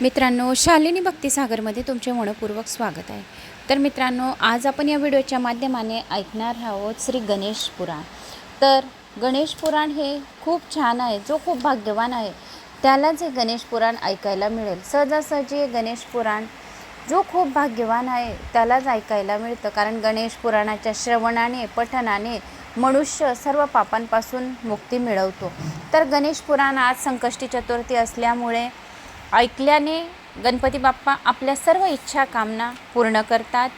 मित्रांनो शालिनी भक्तिसागरमध्ये तुमचे मनपूर्वक स्वागत आहे. तर मित्रांनो आज आपण या व्हिडिओच्या माध्यमाने ऐकणार आहोत श्री गणेश पुराण. तर गणेश पुराण हे खूप छान आहे जो खूप भाग्यवान आहे. त्यालाच हे गणेश पुराण ऐकायला मिळेल. सहजासहजी गणेश पुराण जो खूप भाग्यवान आहे त्यालाच ऐकायला मिळतं. कारण गणेश पुराणाच्या श्रवणाने पठणाने मनुष्य सर्व पापांपासून मुक्ती मिळवतो. तर गणेश पुराण आज संकष्टी चतुर्थी असल्यामुळे ऐकल्याने गणपती बाप्पा आपल्या सर्व इच्छा कामना पूर्ण करतात.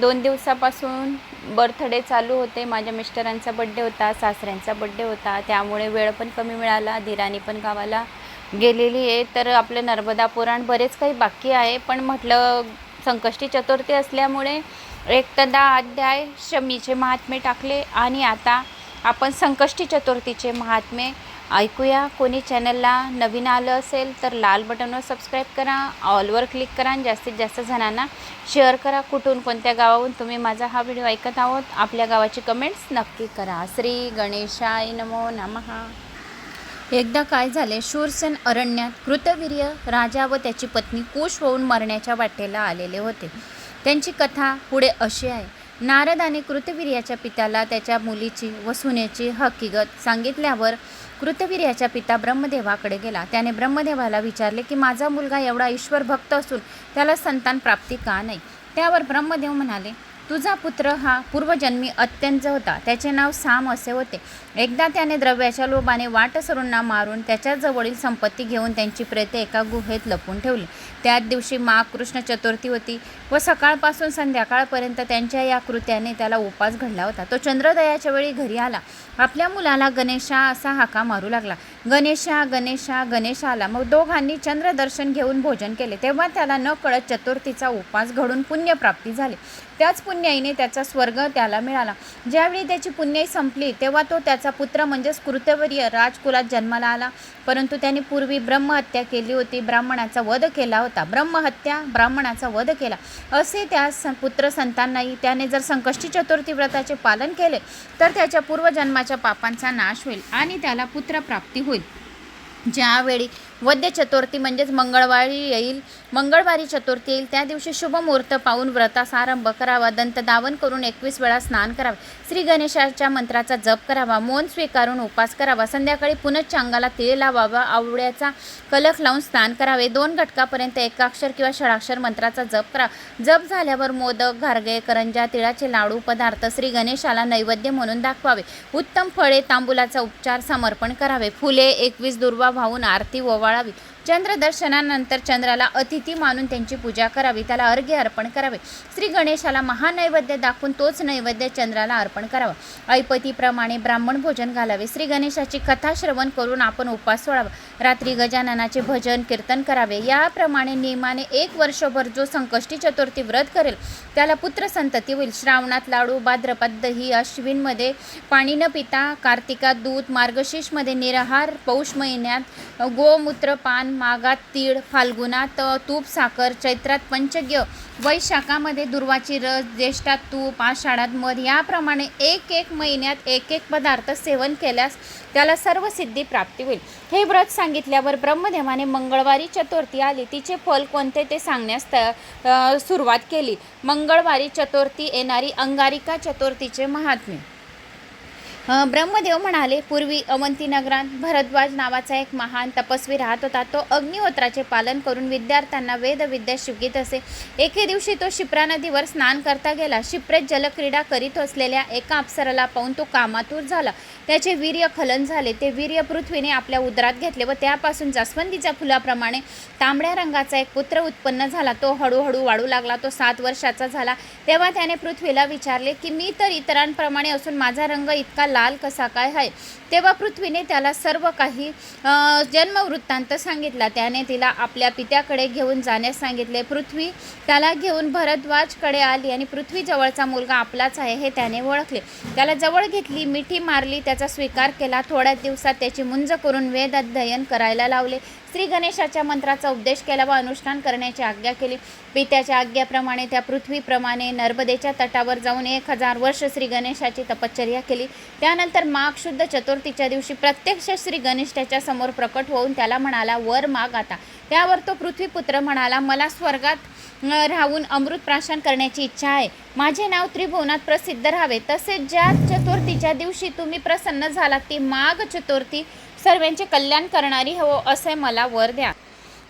दोन दिवसापासून बर्थडे चालू होते. माझ्या मिस्टरांचा बड्डे होता सासऱ्यांचा बड्डे होता. त्यामुळे वेळ पण कमी मिळाला धीराने पण गावाला गेलेली आहे. तर आपलं नर्मदा पुराण बरेच काही बाकी आहे. पण म्हटलं संकष्टी चतुर्थी असल्यामुळे एक तर दहा अध्याय शमीचे महात्मे टाकले आणि आता आपण संकष्टी चतुर्थीचे महात्मे ऐकूया. कोणी चॅनलला नवीन आलं असेल तर लाल बटनवर सबस्क्राईब करा ऑलवर क्लिक करा आणि जास्तीत जास्त जणांना शेअर करा. कुठून कोणत्या गावाहून तुम्ही माझा हा व्हिडिओ ऐकत आहोत आपल्या गावाची कमेंट्स नक्की करा. श्री गणेशाय नमो नमः. एकदा काय झाले शूरसेन अरण्यात कृतवीर्य राजा व त्याची पत्नी कुश होऊन मरण्याच्या वाटेला आलेले होते. त्यांची कथा पुढे अशी आहे. नारदाने कृतवीर्याच्या पित्याला त्याच्या मुलीची व सुनेची हकीकत सांगितल्यावर कृतवीर्याच्या पिता ब्रह्मदेवाकडे गेला. त्याने ब्रह्मदेवाला विचारले की माझा मुलगा एवढा ईश्वर भक्त असून त्याला संतान प्राप्ती का नाही? त्यावर ब्रह्मदेव म्हणाले तुझा पुत्र हा पूर्वजन्मी अत्यंत होता. त्याचे नाव साम असे होते. एकदा त्याने द्रव्याच्या लोभाने वाटसरूंना मारून त्याच्याजवळील संपत्ती घेऊन त्यांची प्रेते एका गुहेत लपून ठेवली. त्याच दिवशी माघ कृष्ण चतुर्थी होती व सकाळपासून संध्याकाळपर्यंत त्यांच्या या कृत्याने त्याला उपास घडला होता. तो चंद्रोदयाच्या वेळी घरी आला. आपल्या मुलाला गणेशा असा हाका मारू लागला. गणेशा गणेशा गणेश आला. मग दोघांनी चंद्रदर्शन घेऊन भोजन केले. तेव्हा त्याला न कळत चतुर्थीचा उपास घडून पुण्यप्राप्ती झाली. त्याच पुण्याईने त्याचा स्वर्ग त्याला मिळाला. ज्यावेळी त्याची पुण्याई संपली तेव्हा तो त्याचा पुत्र म्हणजेच कृतवर्य राजकुलात जन्माला आला. परंतु त्याने पूर्वी ब्रह्महत्या केली होती. ब्राह्मणाचा वध केला होता. ब्रह्महत्या ब्राह्मणाचा वध केला. असे त्या स पुत्र संतांनाही त्याने जर संकष्टी चतुर्थी व्रताचे पालन केले तर त्याच्या पूर्वजन्माच्या पापांचा नाश होईल आणि त्याला पुत्रप्राप्ती होईल. ज्यावेळी वद्य चतुर्थी म्हणजेच मंगळवारी येईल. मंगळवारी चतुर्थी येईल. त्या दिवशी शुभ मुहूर्त पाहून व्रतास आरंभ करावा दंतदावन करून एकवीस वेळा स्नान करावे. श्री गणेशाच्या मंत्राचा जप करावा. मौन स्वीकारून उपास करावा. संध्याकाळी पुनश्च अंगाला तिळ लावावा. आवड्याचा कलख लावून स्नान करावे. दोन घटकापर्यंत एकाक्षर किंवा षडाक्षर मंत्राचा जप करा. जप झाल्यावर मोदक घारगे करंजा तिळाचे लाडू पदार्थ श्री गणेशाला नैवेद्य म्हणून दाखवावे. उत्तम फळे तांबुलाचा उपचार समर्पण करावे. फुले एकवीस दुर्वा वाहून आरती Parásitos चंद्रदर्शनानंतर चंद्राला अतिथी मानून त्यांची पूजा करावी त्याला अर्घ्य अर्पण करावे. श्री गणेशाला महानैवेद्य दाखवून तोच नैवेद्य चंद्राला अर्पण करावा. ऐपतीप्रमाणे ब्राह्मण भोजन घालावे. श्री गणेशाची कथा श्रवण करून आपण उपास सोडावा. रात्री गजाननाचे भजन कीर्तन करावे. याप्रमाणे नियमाने एक वर्षभर जो संकष्टी चतुर्थी व्रत करेल त्याला पुत्र संतती होईल. श्रावणात लाडू भाद्रपद दही अश्विनमध्ये पाणी न पिता कार्तिकात दूध मार्गशीर्षमध्ये निराहार पौष महिन्यात गोमूत्र पान मागात तीळ फाल्गुनात तूप साखर चैत्रात पंचज्ञ वैशाखामध्ये दुर्वाची रस ज्येष्ठात तूप आषाढात मध याप्रमाणे एक एक महिन्यात एक एक पदार्थ सेवन केल्यास त्याला सर्व सिद्धी प्राप्ती होईल. हे व्रत सांगितल्यावर ब्रह्मदेवाने मंगळवारी चतुर्थी आली. तिचे फल कोणते ते सांगण्यास सुरुवात केली. मंगळवारी चतुर्थी येणारी अंगारिका चतुर्थीचे महात्म्य. ब्रह्मदेव म्हणाले पूर्वी अवंतीनगरात भरद्वाज नावाचा एक महान तपस्वी राहत होता. तो अग्निहोत्राचे पालन करून विद्यार्थ्यांना वेदविद्या शिकवित असे. एके दिवशी तो शिप्रा नदीवर स्नान करता गेला. शिप्रेत जलक्रीडा करीत असलेल्या एका अप्सराला पाहून तो कामातूर झाला. त्याचे वीर्य खलन झाले. ते वीर्य पृथ्वीने आपल्या उदरात घेतले व त्यापासून जास्वंदीच्या फुलाप्रमाणे तांबड्या रंगाचा एक पुत्र उत्पन्न झाला. तो हळूहळू वाढू लागला. तो सात वर्षाचा झाला. तेव्हा त्याने पृथ्वीला विचारले की मी तर इतरांप्रमाणे असून माझा रंग इतका लाल कसा काय आहे? तेव्हा पृथ्वीने त्याला सर्व काही जन्मवृत्तांत सांगितला. त्याने तिला आपल्या पित्याकडे घेऊन जाण्यास सांगितले. पृथ्वी त्याला घेऊन भरद्वाजकडे आली आणि पृथ्वी जवळचा मुलगा आपलाच आहे हे त्याने ओळखले. त्याला जवळ घेतली मिठी मारली त्याचा स्वीकार केला. थोड्याच दिवसात त्याची मुंज करून वेद अध्ययन करायला लावले. श्री गणेशाच्या मंत्राचा उपदेश केला व अनुष्ठान करण्याची आज्ञा केली. पित्याच्या आज्ञाप्रमाणे त्या पृथ्वीप्रमाणे नर्मदेच्या तटावर जाऊन एक हजार वर्ष श्री गणेशाची तपश्चर्या केली. त्यानंतर माघ शुद्ध चतुर्थीच्या दिवशी प्रत्यक्ष श्री गणेश त्याच्यासमोर प्रकट होऊन त्याला म्हणाला वर माग आता. त्यावर तो पृथ्वीपुत्र म्हणाला मला स्वर्गात राहून अमृत प्राशन करण्याची इच्छा आहे. माझे नाव त्रिभुवनात प्रसिद्ध राहावे. तसेच ज्या चतुर्थीच्या दिवशी तुम्ही प्रसन्न झालात ती माघ चतुर्थी सर्वांचे कल्याण करणारी हो असे मला वर द्या.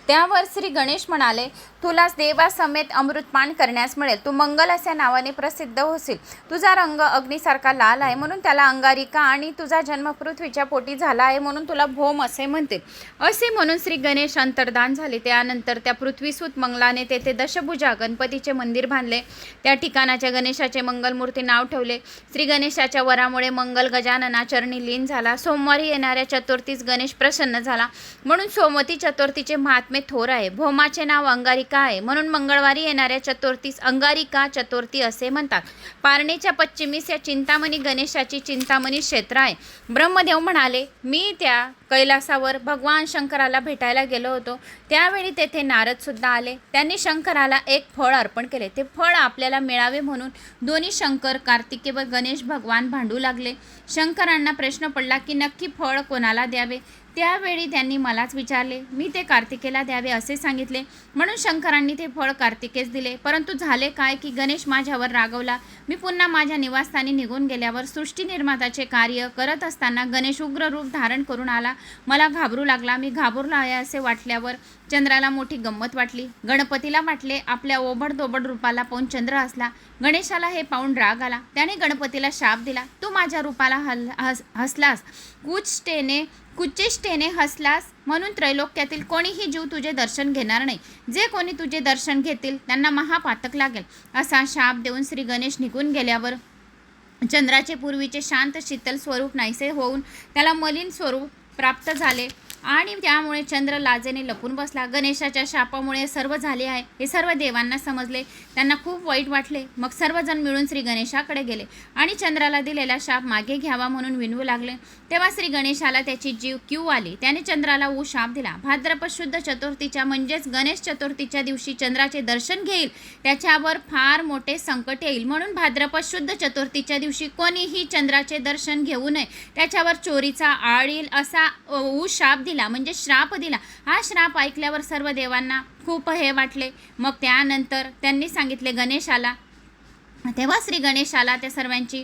त्यावर श्री गणेश म्हणाले तुला देवासमेत अमृतपान करण्यास मिळेल. तू मंगल अशा नावाने प्रसिद्ध होशील. तुझा रंग अग्नीसारखा लाल आहे म्हणून त्याला अंगारिका आणि तुझा जन्म पृथ्वीच्या पोटी झाला आहे म्हणून तुला भोम असे म्हणते. असे म्हणून श्री गणेश अंतर्दान झाले. त्यानंतर त्या पृथ्वीसूत मंगलाने तेथे दशभुजा गणपतीचे मंदिर बांधले. त्या ठिकाणाच्या गणेशाचे मंगलमूर्ती नाव ठेवले. श्री गणेशाच्या वरामुळे मंगल गजानना चरणी लीन झाला. सोमवारी येणाऱ्या चतुर्थीस गणेश प्रसन्न झाला. म्हणून सोमवती चतुर्थीचे महात्मा थोर आहे. भोमाचे नाव अंगारिका आहे. म्हणून मंगळवारी येणाऱ्या चतुर्थीस अंगारिका चतुर्थी असे म्हणतात. पारणेच्या पश्चिमीस या चिंतामणी गणेशाची चिंतामणी क्षेत्र आहे. ब्रह्मदेव म्हणाले मी त्या कैलासावर भगवान शंकराला भेटायला गेलो होतो. त्यावेळी तेथे नारदसुद्धा आले. त्यांनी शंकराला एक फळ अर्पण केले. ते फळ आपल्याला मिळावे म्हणून दोन्ही शंकर कार्तिके व गणेश भगवान भांडू लागले. शंकरांना प्रश्न पडला की नक्की फळ कोणाला द्यावे? त्यावेळी त्यांनी मलाच विचारले मी ते कार्तिकेला द्यावे असे सांगितले. म्हणून शंकरांनी ते फळ कार्तिकेस दिले. परंतु झाले काय की गणेश माझ्यावर रागवला. मी पुन्हा माझ्या निवासस्थानी निघून गेल्यावर सृष्टी निर्माताचे कार्य करत असताना गणेश उग्र रूप धारण करून आला. मला घाबरू लागला. मी घाबरलो आहे असे वाटल्यावर चंद्राला मोठी गंमत वाटली. गणपतीला वाटले आपल्या ओबडदोबड रूपाला पाहून चंद्र हसला. गणेशाला हे पाहून राग आला. त्याने गणपतीला शाप दिला. तू माझ्या रूपाला हल हस हसलास. कुचटेने कुचेष्टेने हसलास म्हणून त्रैलोक्यातील कोणीही जीव तुझे दर्शन घेणार नाही. जे कोणी तुझे दर्शन घेतील त्यांना महापातक लागेल. असा शाप देऊन श्री गणेश निघून गेल्यावर चंद्राचे पूर्वीचे शांत शीतल स्वरूप नाहीसे होऊन त्याला मलिन स्वरूप प्राप्त झाले. आणि त्यामुळे चंद्र लाजेने लपून बसला. गणेशाच्या शापामुळे सर्व झाले आहे. हे सर्व देवांना समजले. त्यांना खूप वाईट वाटले. मग सर्वजण मिळून श्री गणेशाकडे गेले आणि चंद्राला दिलेला शाप मागे घ्यावा म्हणून विनवू लागले. तेव्हा श्री गणेशाला त्याची जीव क्यू आली. त्याने चंद्राला ऊ शाप दिला. भाद्रपद शुद्ध चतुर्थीच्या म्हणजेच गणेश चतुर्थीच्या दिवशी चंद्राचे दर्शन घेईल. त्याच्यावर फार मोठे संकट येईल. म्हणून भाद्रपद शुद्ध चतुर्थीच्या दिवशी कोणीही चंद्राचे दर्शन घेऊ नये. त्याच्यावर चोरीचा आळ येईल असा ऊ शाप दिला. म्हणजे श्राप दिला. हा श्राप ऐकल्यावर सर्व देवांना खूप हे वाटले. मग त्यानंतर त्यांनी सांगितले गणेशाला तेव्हा श्री गणेशाला त्या सर्वांची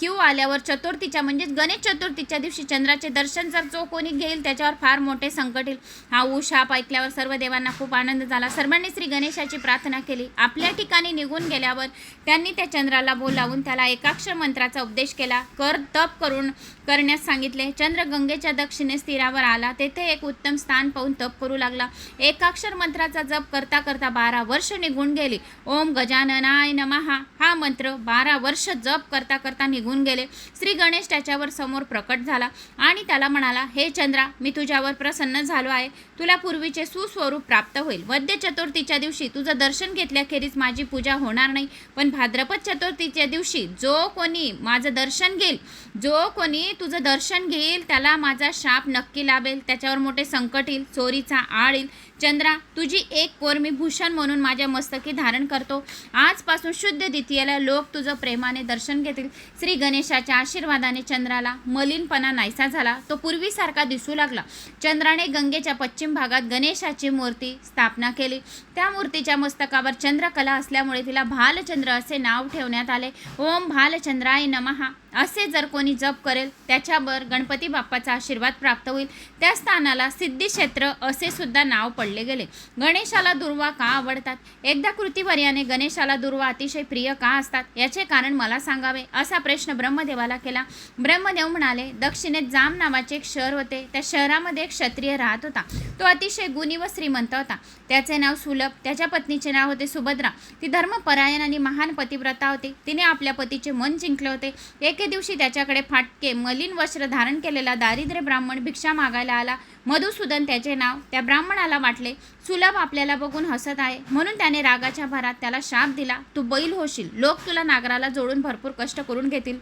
क्यू आल्यावर चतुर्थीच्या म्हणजेच गणेश चतुर्थीच्या दिवशी चंद्राचे दर्शन जर जो कोणी घेईल त्याच्यावर फार मोठे संकट येईल. हा उशाप ऐकल्यावर सर्व देवांना खूप आनंद झाला. सर्वांनी श्री गणेशाची प्रार्थना केली. आपल्या ठिकाणी निघून गेल्यावर त्यांनी त्या चंद्राला बोलावून त्याला एकाक्षर मंत्राचा उपदेश केला. कर तप करून करण्यास सांगितले. चंद्र गंगेच्या दक्षिणेस तीरावर आला. तेथे एक उत्तम स्थान पाहून तप करू लागला. एकाक्षर मंत्राचा जप करता करता बारा वर्ष निघून गेली. ओम गजाननाय नमहा हा हा मंत्र बारा वर्ष जप करता करता निघून गेले. श्री गणेश त्याच्यावर समोर प्रकट झाला आणि त्याला म्हणाला हे चंद्रा मी तुझ्यावर प्रसन्न झालो आहे. तुला पूर्वीचे सुस्वरूप प्राप्त होईल. वद्य चतुर्थीच्या दिवशी तुझं दर्शन घेतल्याखेरीज माझी पूजा होणार नाही. पण भाद्रपद चतुर्थीच्या दिवशी जो कोणी माझं दर्शन घेईल जो कोणी तुझं दर्शन घेईल त्याला माझा शाप नक्की लाभेल. त्याच्यावर मोठे संकट येईल चोरीचा आळ येईल. चंद्रा तुझी एक कोर मी भूषण म्हणून माझ्या मस्तकी धारण करतो. आजपासून शुद्ध द्वितीयेला लोक तुझं प्रेमाने दर्शन घेतील. श्री गणेशाच्या आशीर्वादाने चंद्राला मलिनपणा नाहीसा झाला. तो पूर्वीसारखा दिसू लागला. चंद्राने गंगेच्या पश्चिम भागात गणेशाची मूर्ती स्थापना केली. त्या मूर्तीच्या मस्तकावर चंद्रकला असल्यामुळे तिला भालचंद्र असे नाव ठेवण्यात आले. ओम भालचंद्राय नमहा असे जर कोणी जप करेल त्याच्यावर गणपती बाप्पाचा आशीर्वाद प्राप्त होईल. त्या स्थानाला सिद्धिक्षेत्र असे सुद्धा नाव पडले गेले. गणेशाला दुर्वा का आवडतात? एकदा कृतीवर्याने गणेशाला दुर्वा अतिशय प्रिय का असतात? याचे कारण मला सांगावे. असा प्रश्न ब्रह्मदेवाला केला. ब्रह्मदेव म्हणाले दक्षिणेत जाम नावाचे एक शहर होते. त्या शहरामध्ये एक क्षत्रिय राहत होता. तो अतिशय गुणी व श्रीमंत होता. त्याचे नाव सुलभ त्याच्या पत्नीचे नाव होते सुभद्रा. ती धर्मपरायण आणि महान पतिव्रता होती. तिने आपल्या पतीचे मन जिंकले होते. एके दिवशी त्याच्याकडे फाटके मलिन वस्त्र धारण केलेला दारिद्र्य ब्राह्मण भिक्षा मागायला आला. मधुसूदन त्याचे नाव. त्या ब्राह्मणाला वाटले सुलभ आपल्याला बघून हसत आहे. म्हणून त्याने रागाच्या भरात त्याला शाप दिला. तू बैल होशील. लोक तुला नागराला जोडून भरपूर कष्ट करून घेतील.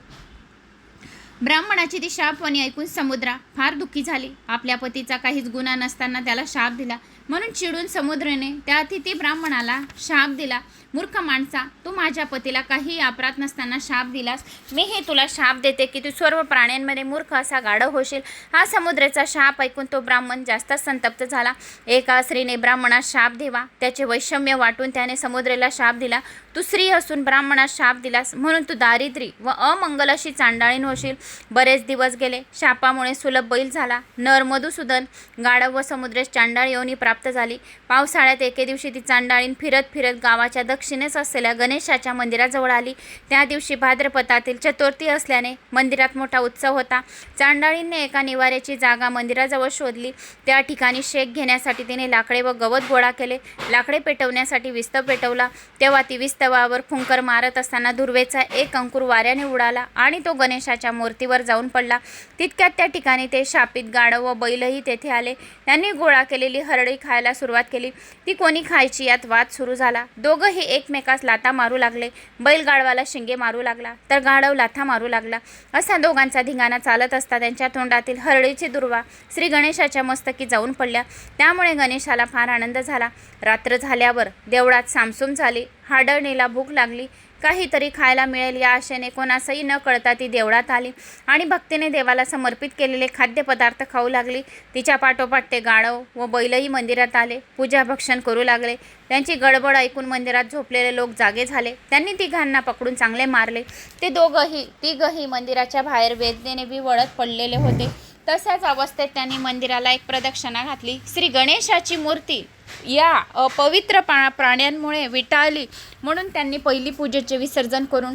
ब्राह्मणाची ती शापवाणी ऐकून समुद्रा फार दुःखी झाली. आपल्या पतीचा काहीच गुन्हा नसताना त्याला शाप दिला. म्हणून चिडून समुद्रने त्या अतिथी ब्राह्मणाला शाप दिला. मूर्ख माणसा तू माझ्या पतीला काही अपराध नसताना शाप दिलास. मी हे तुला शाप देते की तू सर्व प्राण्यांमध्ये मूर्ख असा गाढव होशील. हा समुद्राचा शाप ऐकून तो ब्राह्मण जास्त संतप्त झाला. एका स्त्रीने ब्राह्मणास शाप देवा. त्याचे वैषम्य वाटून त्याने समुद्रेला शाप दिला. तू स्त्री असून ब्राह्मणास शाप दिलास. म्हणून तू दारिद्री व अमंगल अशी चांडाळीन होशील. बरेच दिवस गेले. शापामुळे सुलभ बैल झाला. नर मधुसूदन गाढव व समुद्रेस चांडाळ योनी प्राप्त प्राप्त झाली. पावसाळ्यात एके दिवशी ती चांडाळीन फिरत फिरत गावाच्या दक्षिणेस असलेल्या गणेशाच्या मंदिराजवळ आली. त्या दिवशी भाद्रपदातील चतुर्थी असल्याने मंदिरात मोठा उत्सव होता. चांडाळींने एका निवाऱ्याची जागा मंदिराजवळ शोधली. त्या ठिकाणी शेक घेण्यासाठी तिने लाकडे व गवत गोळा केले. लाकडे पेटवण्यासाठी विस्तव पेटवला. तेव्हा ती विस्तवावर फुंकर मारत असताना दुर्वेचा एक अंकुर वाऱ्याने उडाला आणि तो गणेशाच्या मूर्तीवर जाऊन पडला. तितक्यात त्या ठिकाणी ते शापित गाढव व बैलही तेथे आले. त्यांनी गोळा केलेली हरडी खायला सुरुवात केली. ती कोणी खायची? यात वाद सुरू झाला. दोघंही एकमेकास लाथा मारू लागले. बैल गाढवाला शिंगे मारू लागला. तर गाढव लाथा मारू लागला. असा दोघांचा धिंगाणा चालत असता त्यांच्या तोंडातील हरळीची दुर्वा श्री गणेशाच्या मस्तकी जाऊन पडल्या. त्यामुळे गणेशाला फार आनंद झाला. रात्र झाल्यावर देवळात सामसूम झाली. हाडळणीला भूक लागली. काहीतरी खायला मिळेल या आशेने कोणासही न कळता ती देवळात आली आणि भक्तीने देवाला समर्पित केलेले खाद्यपदार्थ खाऊ लागली. तिच्या पाठोपाठ ते गाढव व बैलही मंदिरात आले. पूजा भक्षण करू लागले. त्यांची गडबड ऐकून मंदिरात झोपलेले लोक जागे झाले. त्यांनी तिघांना पकडून चांगले मारले. ते दोघंही तिघही मंदिराच्या बाहेर वेदनेने विवळत वळत पडलेले होते. तशाच अवस्थेत त्यांनी मंदिराला एक प्रदक्षिणा घातली. श्री गणेशाची मूर्ती या अपवित्र पा प्राण्यांमुळे विटाळली. म्हणून त्यांनी पहिली पूजेचे विसर्जन करून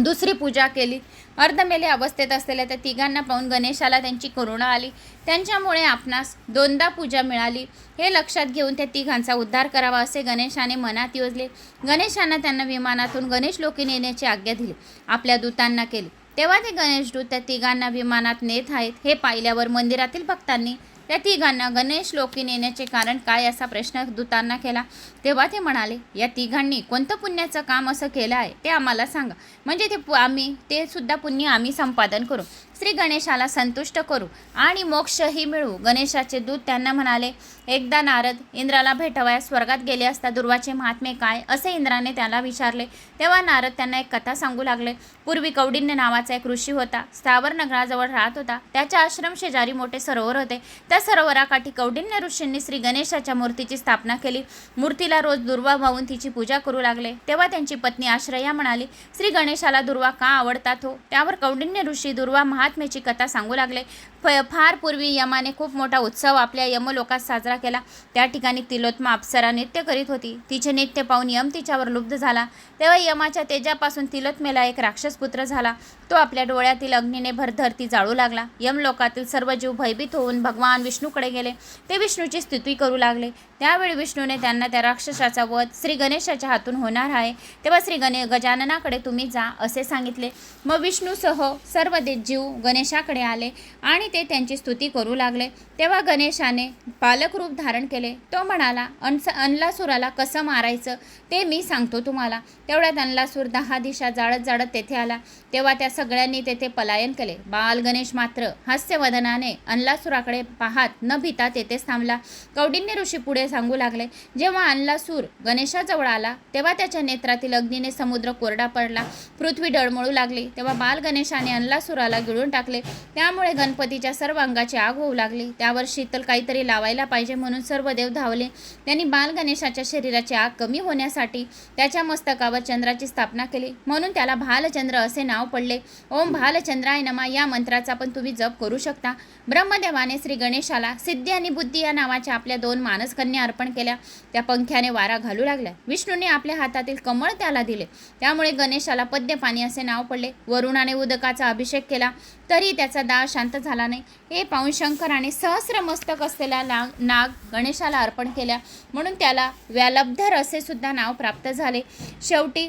दुसरी पूजा केली. अर्धमेले अवस्थेत असलेल्या त्या तिघांना पाहून गणेशाला त्यांची करुणा आली. त्यांच्यामुळे आपणास दोनदा पूजा मिळाली. हे लक्षात घेऊन त्या तिघांचा उद्धार करावा असे गणेशाने मनात योजले. गणेशांना त्यांना विमानातून गणेश लोके नेण्याची आज्ञा दिली. आपल्या दूतांना केली. तेव्हा ते गणेशदूत त्या तिघांना विमानात नेत आहेत. हे पाहिल्यावर मंदिरातील भक्तांनी त्या तिघांना गणेश लोकी नेण्याचे कारण काय असा प्रश्न दूतांना केला. तेव्हा ते म्हणाले या तिघांनी कोणतं पुण्याचं काम असं केलं आहे ते आम्हाला सांगा. म्हणजे ते पु- आम्ही ते सुद्धा पुण्य आम्ही संपादन करू. श्री गणेशाला संतुष्ट करू आणि मोक्षही मिळू. गणेशाचे दूत त्यांना म्हणाले एकदा नारद इंद्राला भेटवयास स्वर्गात गेले असता दुर्वाचे महात्मे काय? असे इंद्राने त्याला विचारले. तेव्हा नारद त्यांना एक कथा सांगू लागले. पूर्वी कौडिन्य नावाचा एक ऋषी होता. स्थावर नगराजवळ राहत होता. त्याच्या आश्रम शेजारी मोठे सरोवर होते. त्या सरोवराकाठी कौडिन्य ऋषींनी श्री गणेशाच्या मूर्तीची स्थापना केली. मूर्तीला रोज दुर्वा वाहून तिची पूजा करू लागले. तेव्हा त्यांची पत्नी आश्रया म्हणाली श्री गणेशाला दुर्वा का आवडतात हो? त्यावर कौंडिन्य ऋषी दुर्वा महा महात्म्याची कथा सांगू लागले. फ फार पूर्वी यमाने खूप मोठा उत्सव आपल्या यमलोकात साजरा केला. त्या ठिकाणी तिलोत्मा अप्सरा नृत्य करीत होती. तिचे नृत्य पाहून यम तिच्यावर लुब्ध झाला. तेव्हा यमाच्या तेजापासून तिलोत्मेला एक राक्षस पुत्र झाला. तो आपल्या डोळ्यातील अग्नीने भर धरती जाळू लागला. यमलोकातील सर्व जीव भयभीत होऊन भगवान विष्णूकडे गेले. ते विष्णूची स्तुती करू लागले. त्यावेळी विष्णूने त्यांना त्या राक्षसाचा वध श्री गणेशाच्या हातून होणार आहे. तेव्हा श्री गणे गजाननाकडे तुम्ही जा असे सांगितले. मग विष्णूसह सर्व दे जीव गणेशाकडे आले आणि ते त्यांची स्तुती करू लागले. तेव्हा गणेशाने पालक रूप धारण केले. तो म्हणाला अनस अनलासुराला कसं मारायचं? ते मी सांगतो तुम्हाला. तेवढ्यात अनलासूर दहा दिशा जाळत जाळत तेथे आला. तेव्हा त्या सगळ्यांनी तेथे पलायन केले. बाल गणेश मात्र हास्यवदनाने अनलासुराकडे पाहात न भिता तेथेच थांबला. कौडिन्य ऋषी पुढे सांगू लागले जेव्हा अनलासूर गणेशाजवळ आला तेव्हा त्याच्या नेत्रातील अग्नीने समुद्र कोरडा पडला. पृथ्वी डळमळू लागली. तेव्हा बाल गणेशाने अनलासुराला गिळून टाकले. त्यामुळे गणपती तिच्या सर्व अंगाची आग होऊ लागली. त्यावर शीतल काहीतरी लावायला पाहिजे म्हणून सर्व देव धावले. त्यांनी बाल गणेशाच्या शरीराची आग कमी होण्यासाठी त्याच्या मस्तकावर चंद्राची स्थापना केली. म्हणून त्याला भालचंद्र असे नाव पडले. ओम भालचंद्राय नमा. या मंत्राचा पण तुम्ही जप करू शकता. ब्रह्मदेवाने श्री गणेशाला सिद्धी आणि बुद्धी या नावाच्या आपल्या दोन मानसकन्या अर्पण केल्या. त्या पंख्याने वारा घालू लागल्या. विष्णूने आपल्या हातातील कमळ त्याला दिले. त्यामुळे गणेशाला पद्यपाणी असे नाव पडले. वरुणाने उदकाचा अभिषेक केला. तरी त्याचा दाळ शांत झाला नाही हे पाहून शंकराने सहस्र मस्तक असलेल्या नाग नाग गणेशाला अर्पण केल्या. म्हणून त्याला व्यालब्धर असे सुद्धा नाव प्राप्त झाले. शेवटी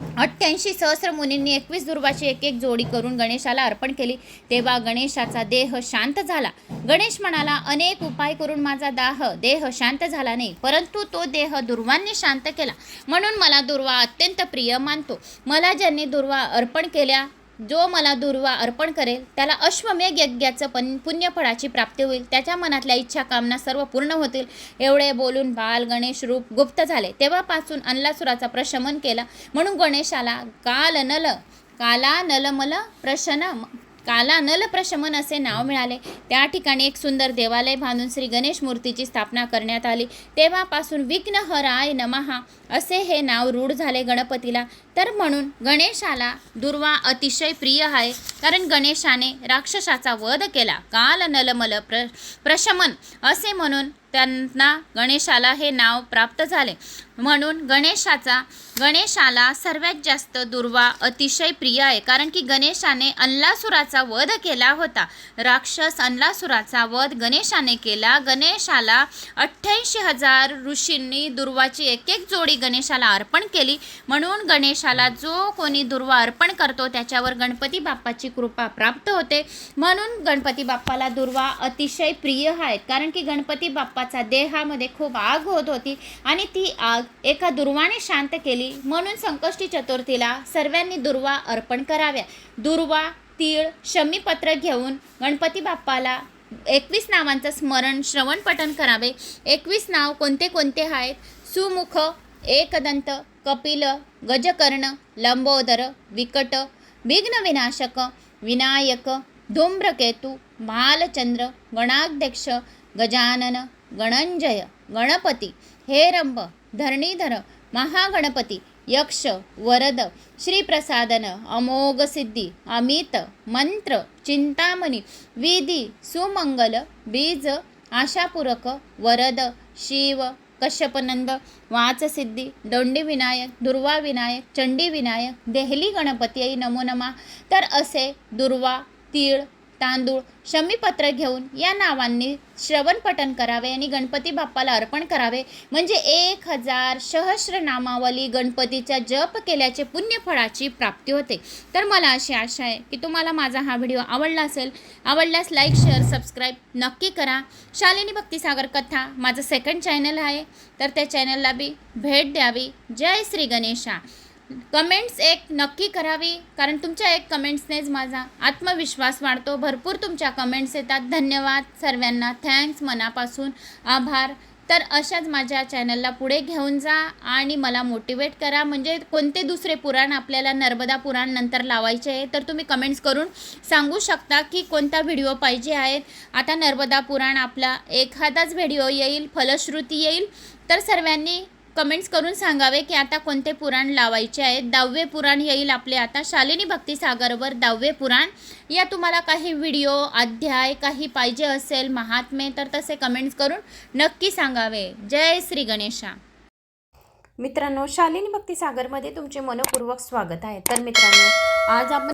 अठ्ठ्याऐंशी सहस्र मुनींनी एकवीस दुर्वाची एक एक जोडी करून गणेशाला अर्पण केली. तेव्हा गणेशाचा देह शांत झाला. गणेश म्हणाला अनेक उपाय करून माझा दाह देह शांत झाला नाही परंतु तो देह दुर्वांनी शांत केला. म्हणून मला दुर्वा अत्यंत प्रिय मानतो. मला ज्यांनी दुर्वा अर्पण केल्या जो मला दुर्वा अर्पण करेल त्याला अश्वमेघ यज्ञाचं पण पुण्यफळाची प्राप्ती होईल. त्याच्या मनातल्या इच्छा कामना सर्व पूर्ण होतील. एवढे बोलून बाल गणेश रूप गुप्त झाले. तेव्हापासून अन्लासुराचा प्रशमन केला. म्हणून गणेशाला काल नल काला नलमल प्रशन काला नल प्रशमन असे नाव मिळाले. त्या ठिकाणी एक सुंदर देवालय बांधून श्री गणेश मूर्तीची स्थापना करण्यात आली. तेव्हापासून विघ्नहराय नमहा असे हे नाव रूढ झाले गणपतीला. तर म्हणून गणेशाला दुर्वा अतिशय प्रिय आहे. कारण गणेशाने राक्षसाचा वध केला. काल नलमल प्र प्रशमन असे म्हणून त्यांना गणेशाला हे नाव प्राप्त झाले. म्हणून गणेशाचा गणेशाला सर्वात जास्त दुर्वा अतिशय प्रिय आहे. कारण की गणेशाने अनलासुराचा वध केला होता. राक्षस अनलासुराचा वध गणेशाने केला. गणेशाला अठ्ठ्याऐंशी हजार ऋषींनी दुर्वाची एक एक जोडी गणेशाला अर्पण केली. म्हणून गणेशाला जो कोणी दुर्वा अर्पण करतो त्याच्यावर गणपती बाप्पाची कृपा प्राप्त होते. म्हणून गणपती बाप्पाला दुर्वा अतिशय प्रिय आहेत. कारण की गणपती बाप्पाचा देहामध्ये खूप आग होत होती आणि ती आग एका दुर्वाने शांत केली. म्हणून संकष्टी चतुर्थीला सर्वांनी दुर्वा अर्पण कराव्या. दुर्वा तीळ शमीपत्र घेऊन गणपती बाप्पाला एकवीस नावांचं स्मरण श्रवण पठण करावे. एकवीस नाव कोणते कोणते आहेत? सुमुख एकदंत कपिल गजकर्ण लंबोदर विकट विघ्नविनाशक विनायक धूम्रकेतू भालचंद्र गणाध्यक्ष गजानन गणंजय गणपती हेरंब धरणीधर महागणपती यक्ष वरद श्रीप्रसादन अमोघ सिद्धी अमित मंत्र चिंतामणी विधी सुमंगल बीज आशापूरक वरद शिव कश्यपनंद वाचसिद्धी दोंडी विनायक दुर्वा विनायक चंडी विनायक देहली गणपती आई नमो नमा. तर असे दुर्वा तीळ तांदूळ शमीपत्र घेऊन या नावांनी श्रवण पठण करावे आणि गणपती बाप्पाला अर्पण करावे. म्हणजे एक हजार सहस्र नामावली गणपतीचा जप केल्याचे पुण्यफळाची प्राप्ती होते. तर मला अशी आशा आहे की तुम्हाला माझा हा व्हिडिओ आवडला असेल. आवडल्यास लाईक शेअर सबस्क्राईब नक्की करा. शालिनी भक्तिसागर कथा माझं सेकंड चॅनल आहे. तर त्या चॅनलला बी भेट द्यावी. जय श्री गणेशा. कमेंट्स एक नक्की करावी कारण तुमच्या एक कमेंट्सनेच माझा आत्मविश्वास वाढतो. भरपूर तुमच्या कमेंट्स येतात. धन्यवाद सर्वांना. थँक्स मनापासून आभार. तर अशाच माझ्या चॅनलला पुढे घेऊन जा आणि मला मोटिवेट करा. म्हणजे कोणते दुसरे पुराण आपल्याला नर्मदा पुराण नंतर लावायचे आहे तर तुम्ही कमेंट्स करून सांगू शकता की कोणता व्हिडिओ पाहिजे आहेत आता नर्मदा पुराण आपला एखादाच व्हिडिओ येईल फलश्रुती येईल. तर सर्वांनी कमेंट्स करून सांगावे की आता कोणते पुराण लावायचे आहेत? दहावे पुराण येईल आपले आता. शालिनी भक्तिसागरवर दहावे पुराण. या तुम्हाला काही व्हिडिओ अध्याय काही पाहिजे असेल महात्मे तर तसे कमेंट्स करून नक्की सांगावे. जय श्री गणेशा. मित्रांनो शालिनी भक्तिसागरमध्ये तुमचे मनपूर्वक स्वागत आहे. तर मित्रांनो आज आपण